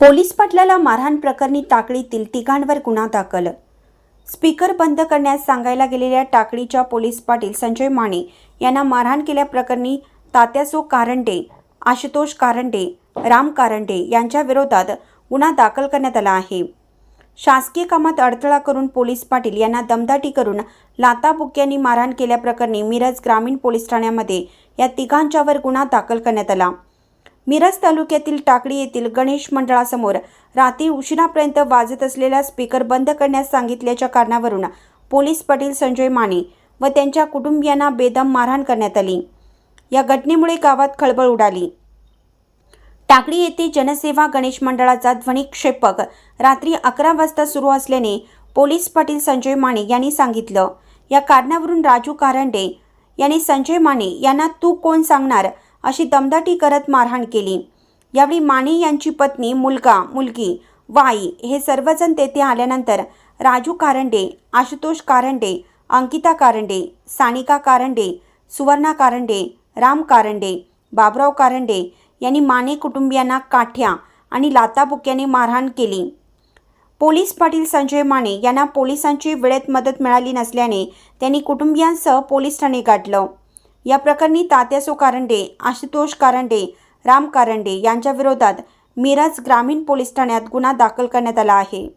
Police पाटलाला मारहाण प्रकरणी टाकळीतील तिघांवर गुन्हा दाखल. स्पीकर बंद करण्यास सांगायला गेलेल्या टाकळीच्या पोलीस पाटील संजय माने यांना मारहाण केल्याप्रकरणी तात्यासो कारंडे आशुतोष कारंडे राम कारंडे यांच्या विरोधात गुन्हा दाखल करण्यात आला आहे. शासकीय कामात अडथळा करून पोलीस पाटील यांना दमदाटी करून लाताबुक्यांनी मारहाण केल्याप्रकरणी मिरज ग्रामीण पोलीस ठाण्यामध्ये या तिघांच्यावर गुन्हा दाखल करण्यात आला. मिरज तालुक्यातील टाकळी येथील गणेश मंडळासमोर रात्री उशिरापर्यंत वाजत असलेला स्पीकर बंद करण्यास सांगितल्याच्या कारणावरून पोलीस पाटील संजय माने व त्यांच्या कुटुंबियांना बेदम मारहाण करण्यात आली. या घटनेमुळे गावात खळबळ उडाली. टाकळी येथे जनसेवा गणेश मंडळाचा ध्वनिक्षेपक रात्री अकरा वाजता सुरू असल्याने पोलीस पाटील संजय माने यांनी सांगितलं. या कारणावरून राजू कारंडे यांनी संजय माने यांना तू कोण सांगणार? अशी दमदाटी करत मारहाण केली. यावेळी माने यांची पत्नी मुलगा मुलगी वाई हे सर्वजण तेथे आल्यानंतर राजू कारंडे आशुतोष कारंडे अंकिता कारंडे सानिका कारंडे सुवर्णा कारंडे राम कारंडे बाबराव कारंडे यांनी माने कुटुंबियांना काठ्या आणि लाताबुक्याने मारहाण केली. पोलीस पाटील संजय माने यांना पोलिसांची वेळेत मदत मिळाली नसल्याने त्यांनी कुटुंबियांसह पोलीस ठाणे गाठलं. या प्रकरणी तात्यासो कारंडे आशुतोष कारंडे राम कारंडे यांच्याविरोधात मिरज ग्रामीण पोलीस ठाण्यात गुन्हा दाखल करण्यात आला आहे.